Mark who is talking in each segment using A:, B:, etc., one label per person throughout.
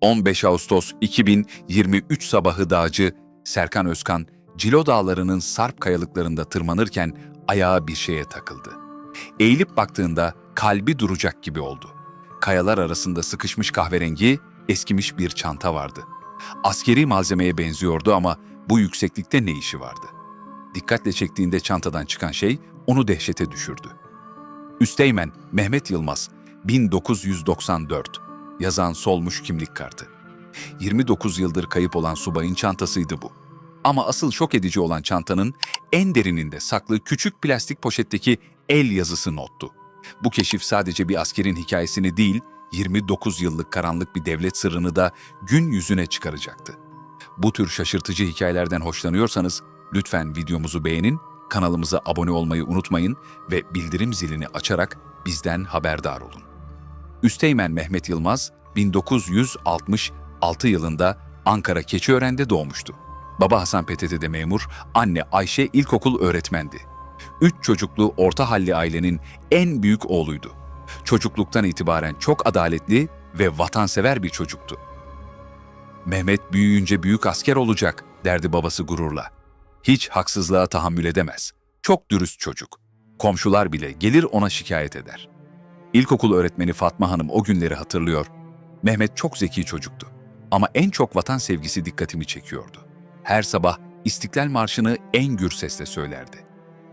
A: 15 Ağustos 2023 sabahı dağcı Serkan Özkan, Cilo Dağları'nın sarp kayalıklarında tırmanırken ayağı bir şeye takıldı. Eğilip baktığında kalbi duracak gibi oldu. Kayalar arasında sıkışmış kahverengi, eskimiş bir çanta vardı. Askeri malzemeye benziyordu ama bu yükseklikte ne işi vardı? Dikkatle çektiğinde çantadan çıkan şey onu dehşete düşürdü. Üsteğmen Mehmet Yılmaz, 1994, yazan solmuş kimlik kartı. 29 yıldır kayıp olan subayın çantasıydı bu. Ama asıl şok edici olan çantanın en derininde saklı küçük plastik poşetteki el yazısı nottu. Bu keşif sadece bir askerin hikayesini değil, 29 yıllık karanlık bir devlet sırrını da gün yüzüne çıkaracaktı. Bu tür şaşırtıcı hikayelerden hoşlanıyorsanız lütfen videomuzu beğenin, kanalımıza abone olmayı unutmayın ve bildirim zilini açarak bizden haberdar olun. Üsteğmen Mehmet Yılmaz 1966 yılında Ankara Keçiören'de doğmuştu. Baba Hasan PTT'de memur, anne Ayşe ilkokul öğretmendi. Üç çocuklu orta halli ailenin en büyük oğluydu. Çocukluktan itibaren çok adaletli ve vatansever bir çocuktu. Mehmet büyüyünce büyük asker olacak derdi babası gururla. Hiç haksızlığa tahammül edemez. Çok dürüst çocuk. Komşular bile gelir ona şikayet eder. İlkokul öğretmeni Fatma Hanım o günleri hatırlıyor. Mehmet çok zeki çocuktu. Ama en çok vatan sevgisi dikkatimi çekiyordu. Her sabah İstiklal Marşı'nı en gür sesle söylerdi.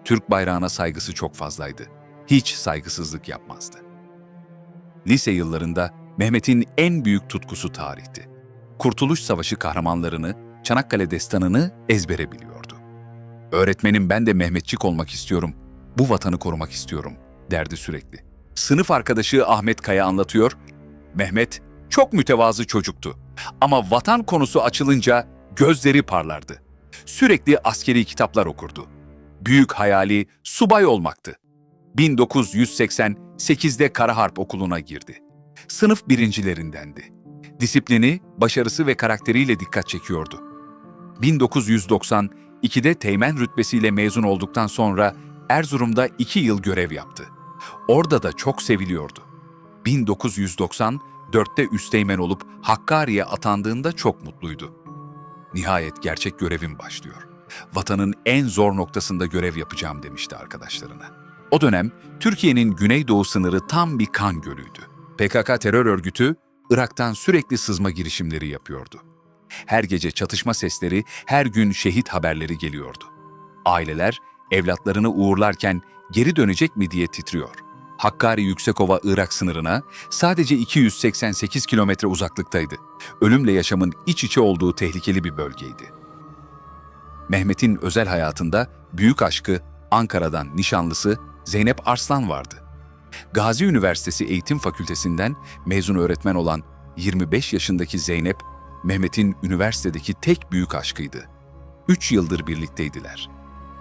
A: Türk bayrağına saygısı çok fazlaydı. Hiç saygısızlık yapmazdı. Lise yıllarında Mehmet'in en büyük tutkusu tarihti. Kurtuluş Savaşı kahramanlarını, Çanakkale destanını ezbere biliyordu. Öğretmenim ben de Mehmetçik olmak istiyorum, bu vatanı korumak istiyorum derdi sürekli. Sınıf arkadaşı Ahmet Kaya anlatıyor, Mehmet çok mütevazı çocuktu ama vatan konusu açılınca gözleri parlardı. Sürekli askeri kitaplar okurdu. Büyük hayali subay olmaktı. 1988'de Kara Harp Okulu'na girdi. Sınıf birincilerindendi. Disiplini, başarısı ve karakteriyle dikkat çekiyordu. 1992'de teğmen rütbesiyle mezun olduktan sonra Erzurum'da iki yıl görev yaptı. Orada da çok seviliyordu. 1994'te üsteğmen olup Hakkari'ye atandığında çok mutluydu. Nihayet gerçek görevim başlıyor. Vatanın en zor noktasında görev yapacağım demişti arkadaşlarına. O dönem Türkiye'nin güneydoğu sınırı tam bir kan gölüydü. PKK terör örgütü Irak'tan sürekli sızma girişimleri yapıyordu. Her gece çatışma sesleri, her gün şehit haberleri geliyordu. Aileler evlatlarını uğurlarken geri dönecek mi diye titriyor. Hakkari Yüksekova Irak sınırına sadece 288 kilometre uzaklıktaydı. Ölümle yaşamın iç içe olduğu tehlikeli bir bölgeydi. Mehmet'in özel hayatında büyük aşkı Ankara'dan nişanlısı Zeynep Arslan vardı. Gazi Üniversitesi Eğitim Fakültesinden mezun öğretmen olan 25 yaşındaki Zeynep, Mehmet'in üniversitedeki tek büyük aşkıydı. Üç yıldır birlikteydiler.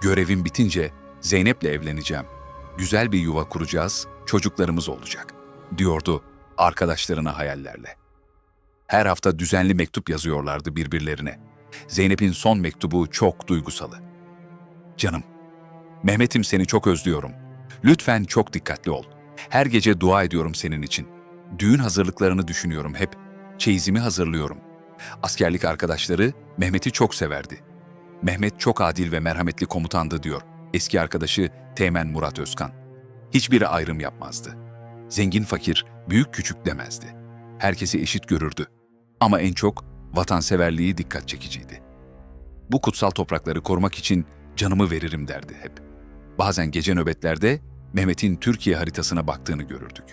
A: Görevim bitince Zeynep'le evleneceğim. Güzel bir yuva kuracağız, çocuklarımız olacak, diyordu arkadaşlarına hayallerle. Her hafta düzenli mektup yazıyorlardı birbirlerine. Zeynep'in son mektubu çok duygusalı. Canım, Mehmet'im seni çok özlüyorum. Lütfen çok dikkatli ol. Her gece dua ediyorum senin için. Düğün hazırlıklarını düşünüyorum hep. Çeyizimi hazırlıyorum. Askerlik arkadaşları Mehmet'i çok severdi. Mehmet çok adil ve merhametli komutandı diyor eski arkadaşı Teğmen Murat Özkan. Hiçbiri ayrım yapmazdı. Zengin fakir, büyük küçük demezdi. Herkesi eşit görürdü. Ama en çok vatanseverliği dikkat çekiciydi. Bu kutsal toprakları korumak için canımı veririm derdi hep. Bazen gece nöbetlerde Mehmet'in Türkiye haritasına baktığını görürdük.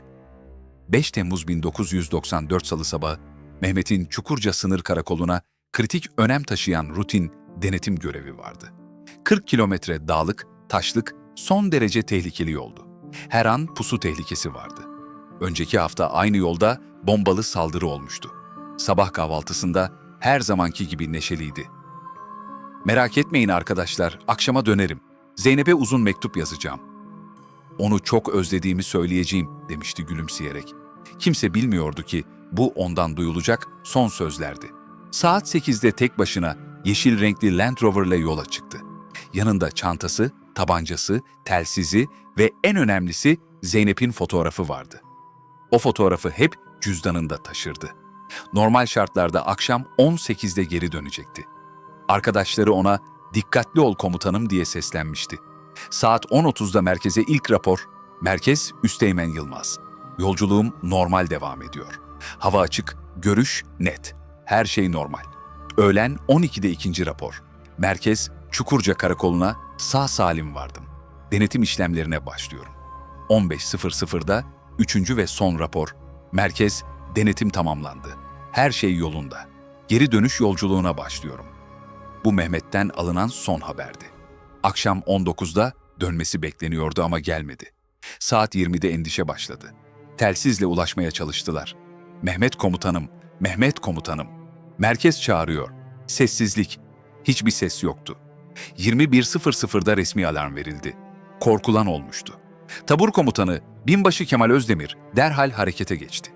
A: 5 Temmuz 1994 Salı sabahı Mehmet'in Çukurca sınır karakoluna kritik önem taşıyan rutin denetim görevi vardı. 40 kilometre dağlık, taşlık, son derece tehlikeli yoldu. Her an pusu tehlikesi vardı. Önceki hafta aynı yolda bombalı saldırı olmuştu. Sabah kahvaltısında her zamanki gibi neşeliydi. Merak etmeyin arkadaşlar, akşama dönerim. Zeynep'e uzun mektup yazacağım. Onu çok özlediğimi söyleyeceğim demişti gülümseyerek. Kimse bilmiyordu ki bu ondan duyulacak son sözlerdi. Saat 8'de tek başına yeşil renkli Land Rover ile yola çıktı. Yanında çantası, tabancası, telsizi ve en önemlisi Zeynep'in fotoğrafı vardı. O fotoğrafı hep cüzdanında taşırdı. Normal şartlarda akşam 18'de geri dönecekti. Arkadaşları ona dikkatli ol komutanım diye seslenmişti. Saat 10.30'da merkeze ilk rapor, merkez Üsteğmen Yılmaz. Yolculuğum normal devam ediyor. Hava açık, görüş net. Her şey normal. Öğlen 12'de ikinci rapor. Merkez Çukurca Karakolu'na sağ salim vardım. Denetim işlemlerine başlıyorum. 15.00'da üçüncü ve son rapor. Merkez denetim tamamlandı. Her şey yolunda. Geri dönüş yolculuğuna başlıyorum. Bu Mehmet'ten alınan son haberdi. Akşam 19'da dönmesi bekleniyordu ama gelmedi. Saat 20'de endişe başladı. Telsizle ulaşmaya çalıştılar. Mehmet komutanım, Mehmet komutanım. Merkez çağırıyor. Sessizlik. Hiçbir ses yoktu. 21.00'da resmi alarm verildi. Korkulan olmuştu. Tabur komutanı Binbaşı Kemal Özdemir derhal harekete geçti.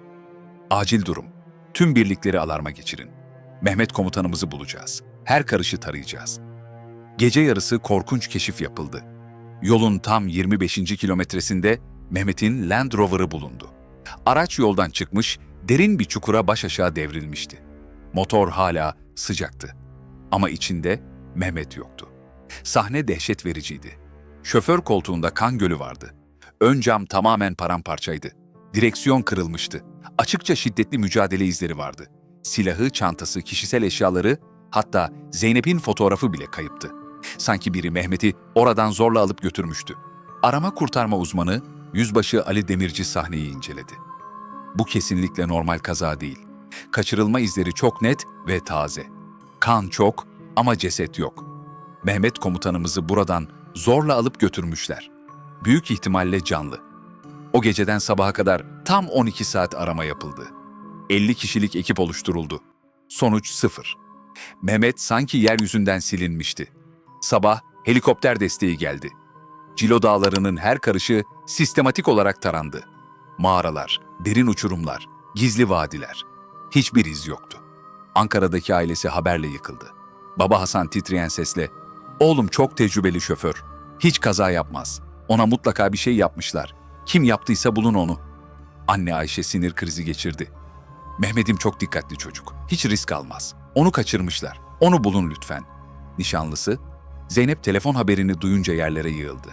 A: Acil durum. Tüm birlikleri alarma geçirin. Mehmet komutanımızı bulacağız. Her karışı tarayacağız. Gece yarısı korkunç keşif yapıldı. Yolun tam 25. kilometresinde Mehmet'in Land Rover'ı bulundu. Araç yoldan çıkmış, derin bir çukura baş aşağı devrilmişti. Motor hala sıcaktı. Ama içinde Mehmet yoktu. Sahne dehşet vericiydi. Şoför koltuğunda kan gölü vardı. Ön cam tamamen paramparçaydı. Direksiyon kırılmıştı. Açıkça şiddetli mücadele izleri vardı. Silahı, çantası, kişisel eşyaları, hatta Zeynep'in fotoğrafı bile kayıptı. Sanki biri Mehmet'i oradan zorla alıp götürmüştü. Arama kurtarma uzmanı Yüzbaşı Ali Demirci sahneyi inceledi. Bu kesinlikle normal kaza değil. Kaçırılma izleri çok net ve taze. Kan çok ama ceset yok. Mehmet komutanımızı buradan zorla alıp götürmüşler. Büyük ihtimalle canlı. O geceden sabaha kadar tam 12 saat arama yapıldı. 50 kişilik ekip oluşturuldu. Sonuç sıfır. Mehmet sanki yeryüzünden silinmişti. Sabah helikopter desteği geldi. Cilo dağlarının her karışı sistematik olarak tarandı. Mağaralar, derin uçurumlar, gizli vadiler. Hiçbir iz yoktu. Ankara'daki ailesi haberle yıkıldı. Baba Hasan titreyen sesle, ''Oğlum çok tecrübeli şoför. Hiç kaza yapmaz. Ona mutlaka bir şey yapmışlar. Kim yaptıysa bulun onu.'' Anne Ayşe sinir krizi geçirdi. Mehmet'im çok dikkatli çocuk. Hiç risk almaz. Onu kaçırmışlar. Onu bulun lütfen. Nişanlısı, Zeynep telefon haberini duyunca yerlere yığıldı.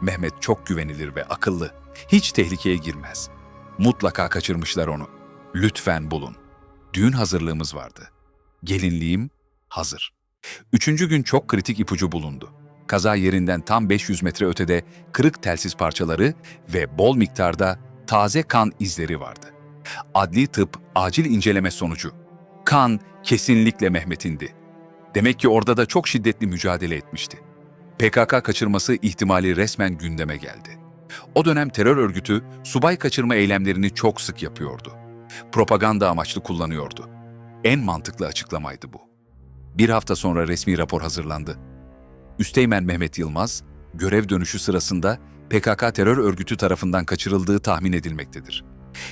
A: Mehmet çok güvenilir ve akıllı. Hiç tehlikeye girmez. Mutlaka kaçırmışlar onu. Lütfen bulun. Düğün hazırlığımız vardı. Gelinliğim hazır. Üçüncü gün çok kritik ipucu bulundu. Kaza yerinden tam 500 metre ötede kırık telsiz parçaları ve bol miktarda taze kan izleri vardı. Adli tıp acil inceleme sonucu. Kan kesinlikle Mehmet'indi. Demek ki orada da çok şiddetli mücadele etmişti. PKK kaçırması ihtimali resmen gündeme geldi. O dönem terör örgütü subay kaçırma eylemlerini çok sık yapıyordu. Propaganda amaçlı kullanıyordu. En mantıklı açıklamaydı bu. Bir hafta sonra resmi rapor hazırlandı. Üsteğmen Mehmet Yılmaz, görev dönüşü sırasında PKK terör örgütü tarafından kaçırıldığı tahmin edilmektedir.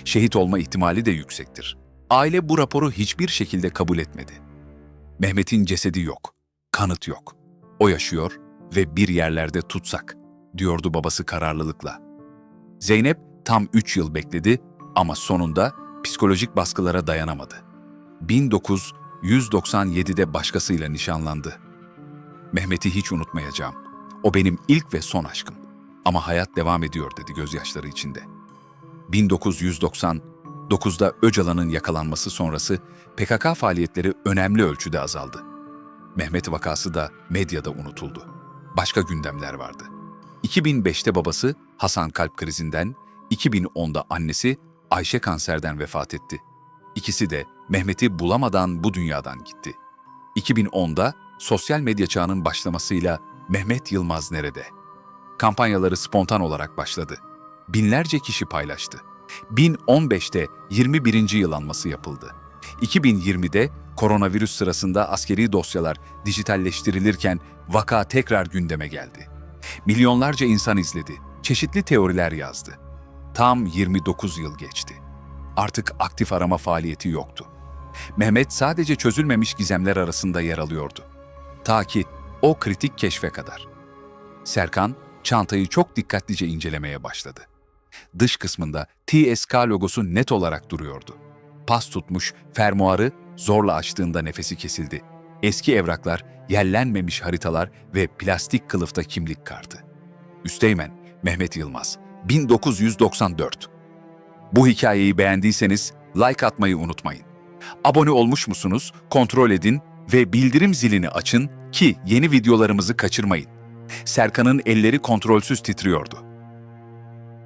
A: Şehit olma ihtimali de yüksektir. Aile bu raporu hiçbir şekilde kabul etmedi. Mehmet'in cesedi yok, kanıt yok. O yaşıyor ve bir yerlerde tutsak, diyordu babası kararlılıkla. Zeynep tam üç yıl bekledi ama sonunda psikolojik baskılara dayanamadı. 1997'de başkasıyla nişanlandı. Mehmet'i hiç unutmayacağım. O benim ilk ve son aşkım. Ama hayat devam ediyor dedi gözyaşları içinde. 1999'da Öcalan'ın yakalanması sonrası PKK faaliyetleri önemli ölçüde azaldı. Mehmet vakası da medyada unutuldu. Başka gündemler vardı. 2005'te babası Hasan kalp krizinden, 2010'da annesi Ayşe kanserden vefat etti. İkisi de Mehmet'i bulamadan bu dünyadan gitti. 2010'da sosyal medya çağının başlamasıyla Mehmet Yılmaz nerede? Kampanyaları spontan olarak başladı. Binlerce kişi paylaştı. 1015'te 21. yıl anması yapıldı. 2020'de koronavirüs sırasında askeri dosyalar dijitalleştirilirken vaka tekrar gündeme geldi. Milyonlarca insan izledi, çeşitli teoriler yazdı. Tam 29 yıl geçti. Artık aktif arama faaliyeti yoktu. Mehmet sadece çözülmemiş gizemler arasında yer alıyordu. Ta ki o kritik keşfe kadar. Serkan, çantayı çok dikkatlice incelemeye başladı. Dış kısmında TSK logosu net olarak duruyordu. pas tutmuş fermuarı zorla açtığında nefesi kesildi. Eski evraklar, yerlenmemiş haritalar ve plastik kılıfta kimlik kartı. Üsteğmen Mehmet Yılmaz 1994 Bu hikayeyi beğendiyseniz like atmayı unutmayın. Abone olmuş musunuz? Kontrol edin ve bildirim zilini açın ki yeni videolarımızı kaçırmayın. Serkan'ın elleri kontrolsüz titriyordu.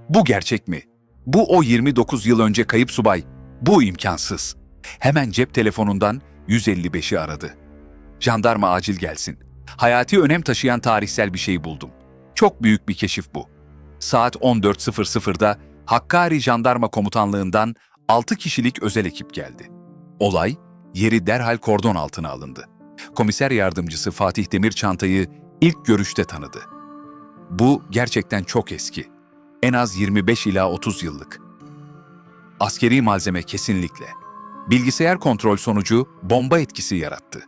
A: Bu gerçek mi? Bu o 29 yıl önce kayıp subay. Bu imkansız. Hemen cep telefonundan 155'i aradı. Jandarma acil gelsin. Hayati önem taşıyan tarihsel bir şey buldum. Çok büyük bir keşif bu. Saat 14.00'da Hakkari Jandarma Komutanlığından 6 kişilik özel ekip geldi. Olay, yeri derhal kordon altına alındı. Komiser yardımcısı Fatih Demir çantayı ilk görüşte tanıdı. Bu gerçekten çok eski. En az 25 ila 30 yıllık. Askeri malzeme kesinlikle. Bilgisayar kontrol sonucu bomba etkisi yarattı.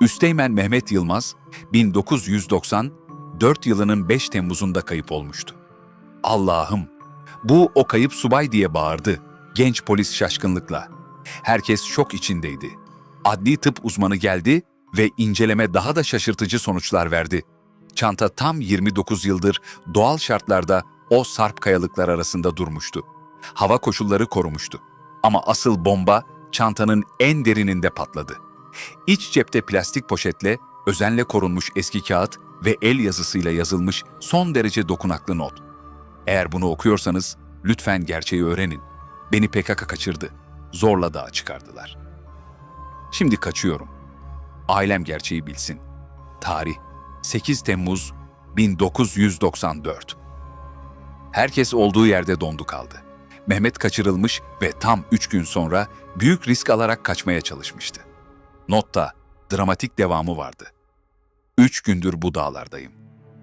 A: Üsteğmen Mehmet Yılmaz, 1994 yılının 5 Temmuz'unda kayıp olmuştu. Allah'ım, bu o kayıp subay diye bağırdı genç polis şaşkınlıkla. Herkes şok içindeydi. Adli tıp uzmanı geldi ve inceleme daha da şaşırtıcı sonuçlar verdi. Çanta tam 29 yıldır doğal şartlarda o sarp kayalıklar arasında durmuştu. Hava koşulları korumuştu. Ama asıl bomba çantanın en derininde patladı. İç cepte plastik poşetle özenle korunmuş eski kağıt ve el yazısıyla yazılmış son derece dokunaklı not. Eğer bunu okuyorsanız lütfen gerçeği öğrenin. Beni PKK kaçırdı. Zorla dağa çıkardılar. Şimdi kaçıyorum. Ailem gerçeği bilsin. Tarih 8 Temmuz 1994. Herkes olduğu yerde dondu kaldı. Mehmet kaçırılmış ve tam üç gün sonra büyük risk alarak kaçmaya çalışmıştı. Notta dramatik devamı vardı. Üç gündür bu dağlardayım.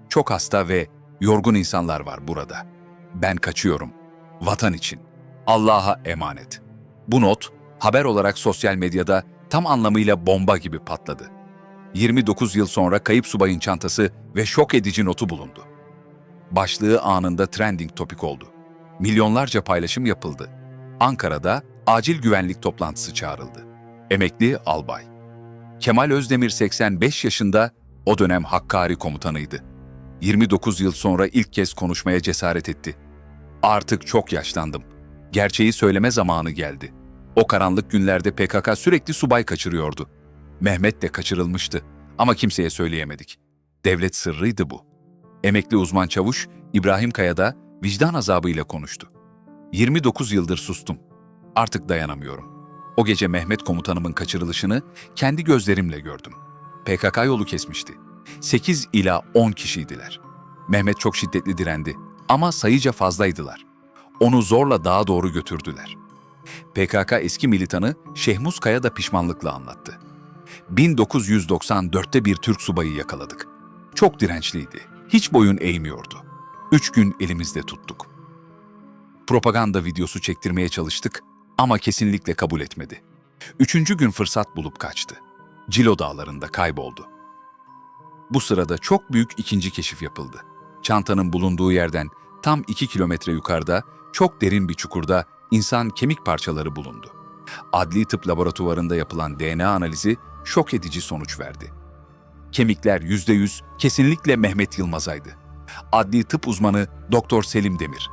A: Çok hasta ve yorgun insanlar var burada. Ben kaçıyorum. Vatan için. Allah'a emanet. Bu not haber olarak sosyal medyada tam anlamıyla bomba gibi patladı. 29 yıl sonra kayıp subayın çantası ve şok edici notu bulundu. Başlığı anında trending topik oldu. Milyonlarca paylaşım yapıldı. Ankara'da acil güvenlik toplantısı çağrıldı. Emekli albay. Kemal Özdemir 85 yaşında, o dönem Hakkari komutanıydı. 29 yıl sonra ilk kez konuşmaya cesaret etti. Artık çok yaşlandım. Gerçeği söyleme zamanı geldi. O karanlık günlerde PKK sürekli subay kaçırıyordu. Mehmet de kaçırılmıştı ama kimseye söyleyemedik. Devlet sırrıydı bu. Emekli uzman çavuş İbrahim Kaya da vicdan azabıyla konuştu. 29 yıldır sustum. Artık dayanamıyorum. O gece Mehmet komutanımın kaçırılışını kendi gözlerimle gördüm. PKK yolu kesmişti. 8 ila 10 kişiydiler. Mehmet çok şiddetli direndi ama sayıca fazlaydılar. Onu zorla dağa doğru götürdüler. PKK eski militanı Şehmuz Kaya da pişmanlıkla anlattı. 1994'te bir Türk subayı yakaladık. Çok dirençliydi. Hiç boyun eğmiyordu. Üç gün elimizde tuttuk. Propaganda videosu çektirmeye çalıştık ama kesinlikle kabul etmedi. Üçüncü gün fırsat bulup kaçtı. Cilo dağlarında kayboldu. Bu sırada çok büyük ikinci keşif yapıldı. Çantanın bulunduğu yerden tam iki kilometre yukarıda, çok derin bir çukurda insan kemik parçaları bulundu. Adli tıp laboratuvarında yapılan DNA analizi şok edici sonuç verdi. Kemikler yüzde yüz kesinlikle Mehmet Yılmaz'aydı. Adli tıp uzmanı Doktor Selim Demir.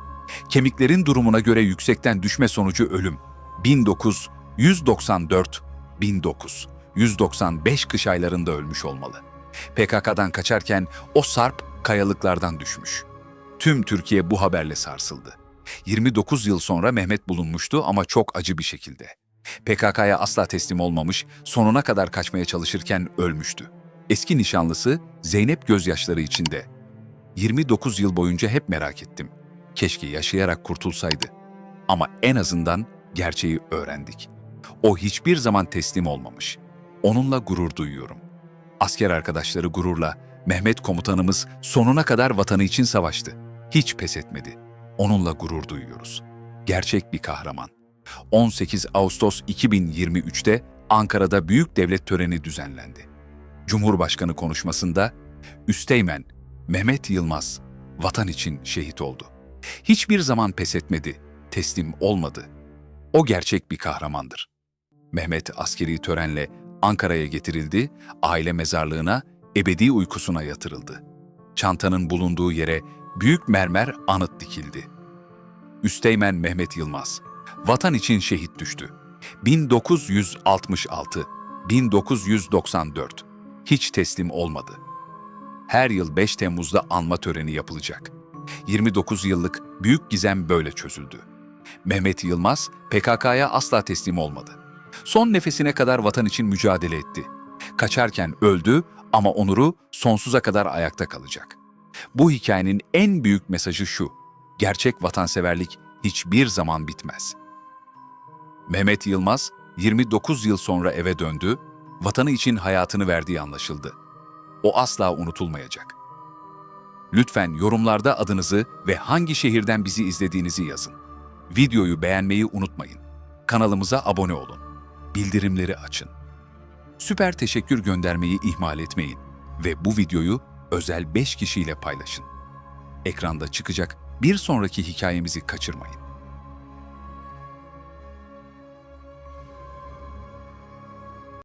A: Kemiklerin durumuna göre yüksekten düşme sonucu ölüm. 1900, 194, 1900, 195 kış aylarında ölmüş olmalı. PKK'dan kaçarken o sarp kayalıklardan düşmüş. Tüm Türkiye bu haberle sarsıldı. 29 yıl sonra Mehmet bulunmuştu ama çok acı bir şekilde. PKK'ya asla teslim olmamış, sonuna kadar kaçmaya çalışırken ölmüştü. Eski nişanlısı Zeynep gözyaşları içinde. 29 yıl boyunca hep merak ettim. Keşke yaşayarak kurtulsaydı. Ama en azından gerçeği öğrendik. O hiçbir zaman teslim olmamış. Onunla gurur duyuyorum. Asker arkadaşları gururla Mehmet komutanımız sonuna kadar vatanı için savaştı. Hiç pes etmedi. Onunla gurur duyuyoruz. Gerçek bir kahraman. 18 Ağustos 2023'te Ankara'da büyük devlet töreni düzenlendi. Cumhurbaşkanı konuşmasında Üsteğmen Mehmet Yılmaz vatan için şehit oldu. Hiçbir zaman pes etmedi, teslim olmadı. O gerçek bir kahramandır. Mehmet askeri törenle Ankara'ya getirildi, aile mezarlığına, ebedi uykusuna yatırıldı. Çantanın bulunduğu yere büyük mermer anıt dikildi. Üsteğmen Mehmet Yılmaz, vatan için şehit düştü. 1966, 1994, hiç teslim olmadı. Her yıl 5 Temmuz'da anma töreni yapılacak. 29 yıllık büyük gizem böyle çözüldü. Mehmet Yılmaz PKK'ya asla teslim olmadı. Son nefesine kadar vatan için mücadele etti. Kaçarken öldü ama onuru sonsuza kadar ayakta kalacak. Bu hikayenin en büyük mesajı şu. Gerçek vatanseverlik hiçbir zaman bitmez. Mehmet Yılmaz 29 yıl sonra eve döndü, vatanı için hayatını verdiği anlaşıldı. O asla unutulmayacak. Lütfen yorumlarda adınızı ve hangi şehirden bizi izlediğinizi yazın. Videoyu beğenmeyi unutmayın. Kanalımıza abone olun. Bildirimleri açın. Süper teşekkür göndermeyi ihmal etmeyin ve bu videoyu özel 5 kişiyle paylaşın. Ekranda çıkacak bir sonraki hikayemizi kaçırmayın.